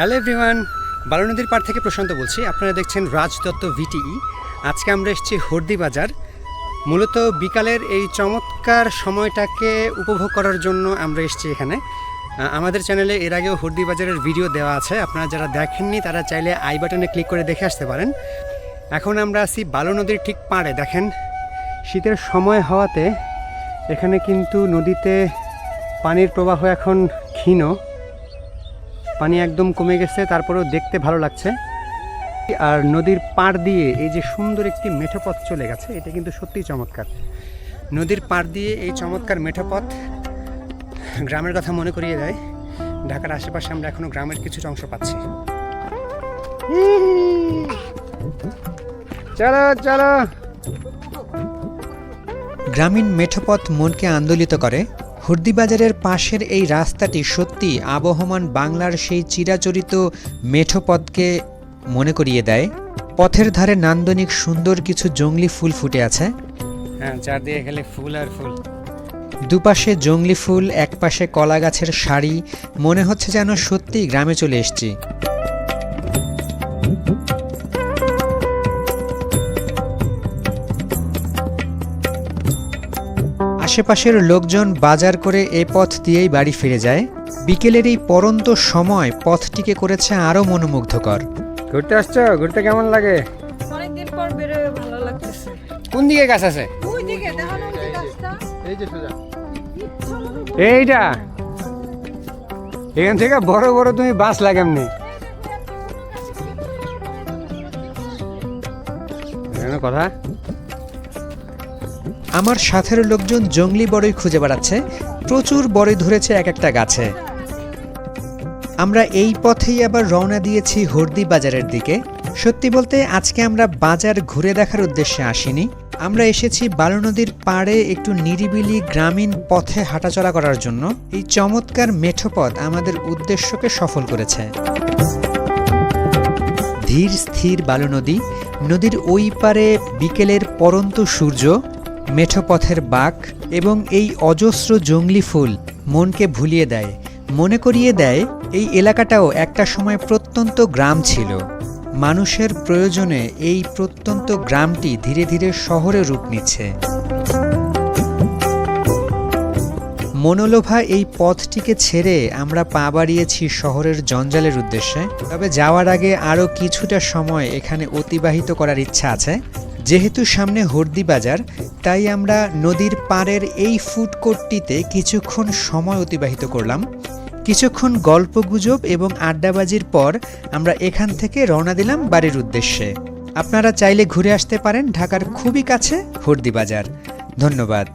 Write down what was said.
Hello everyone বালু নদীর পাড় থেকে প্রশান্ত বলছি। আপনারা দেখছেন রাজ দত্ত ভিটিই আজকে আমরা এসেছি হর্দি বাজার। মূলত বিকালের এই চমৎকার সময়টাকে উপভোগ করার জন্য আমরা এসেছি এখানে। আমাদের চ্যানেলে এর আগেও হর্দি বাজারের ভিডিও দেওয়া আছে। আপনারা যারা দেখেননি, তারা চাইলে আই বাটনে ক্লিক করে দেখে আসতে পারেন। এখন আমরা আছি বালু নদীর ঠিক পাড়ে। দেখেন, শীতের সময় হওয়াতে এখানে কিন্তু নদীতে পানির প্রবাহ এখন ক্ষীণ। পানি একদম কমে গেছে, তারপরেও দেখতে ভালো লাগছে। আর নদীর পাড় দিয়ে এই যে সুন্দর একটি মেঠোপথ চলে গেছে, এটা কিন্তু সত্যিই চমৎকার। নদীর পাড় দিয়ে এই চমৎকার মেঠোপথ গ্রামের কথা মনে করিয়ে দেয়। ঢাকার আশেপাশে আমরা এখনও গ্রামের কিছু অংশ পাচ্ছি। চলো চলো। গ্রামীণ মেঠোপথ মনকে আন্দোলিত করে। হুর্দিবাজারের পাশের এই রাস্তাটি সত্যি আবহমান বাংলার সেই চিরাচরিত মেঠোপথকে মনে করিয়ে দেয়। পথের ধারে নান্দনিক সুন্দর কিছু জংলি ফুল ফুটে আছে। হ্যাঁ চারদিকে ফুল আর ফুল। দুপাশে জংলি ফুল একপাশে কলা গাছের শাড়ি মনে হচ্ছে যেন সত্যিই গ্রামে চলে এসেছি। আশেপাশের লোকজন বাজার করে এ পথ দিয়েই বাড়ি ফিরে যায়। বিকেলের এই পরন্ত সময় পথটিকে করেছে আরও মনোমুগ্ধকর। ঘুরতে আসছো? ঘুরতে কেমন লাগে? অনেকদিন পর বেরোয় ভালো লাগতেছে। কোন দিকে গাছ আছে? ওই দিকে দেখো ওই গাছটা। এইটা? এখান থেকে বড় বড় তুমি বাস লাগামনি। কথা? আমার সাথের লোকজন জঙ্গলি বড়ই খুঁজে বেড়াচ্ছে, প্রচুর বড়ই ধরেছে এক একটা গাছে। আমরা এই পথেই আবার রওনা দিয়েছি হর্দি বাজারের দিকে। সত্যি বলতে, আজকে আমরা বাজার ঘুরে দেখার উদ্দেশ্যে আসিনি। আমরা এসেছি বালু নদীর পাড়ে একটু নিরিবিলি গ্রামীণ পথে হাঁটাচলা করার জন্য। এই চমৎকার মেঠোপথ আমাদের উদ্দেশ্যকে সফল করেছে। ধীর স্থির বালু নদী, নদীর ওই পারে বিকেলের পরন্ত সূর্য মেঠোপথের বাঁক এবং এই অজস্র জংলি ফুল মনকে ভুলিয়ে দেয়। মনে করিয়ে দেয়, এই এলাকাটাও একটা সময় প্রত্যন্ত গ্রাম ছিল। মানুষের প্রয়োজনে এই প্রত্যন্ত গ্রামটি ধীরে ধীরে শহরে রূপ নিচ্ছে। মনোলোভা এই পথটিকে ছেড়ে আমরা পা বাড়িয়েছি শহরের জঞ্জালের উদ্দেশ্যে। তবে যাওয়ার আগে আরও কিছুটা সময় এখানে অতিবাহিত করার ইচ্ছা আছে। যেহেতু সামনে হর্দি বাজার, তাই আমরা নদীর পাড়ের এই ফুড কোর্টটিতে কিছুক্ষণ সময় অতিবাহিত করলাম। কিছুক্ষণ গল্প গুজব এবং আড্ডাবাজির পর আমরা এখান থেকে রওনা দিলাম বাড়ির উদ্দেশ্যে। আপনারা চাইলে ঘুরে আসতে পারেন ঢাকার খুবই কাছে হর্দি বাজার। ধন্যবাদ।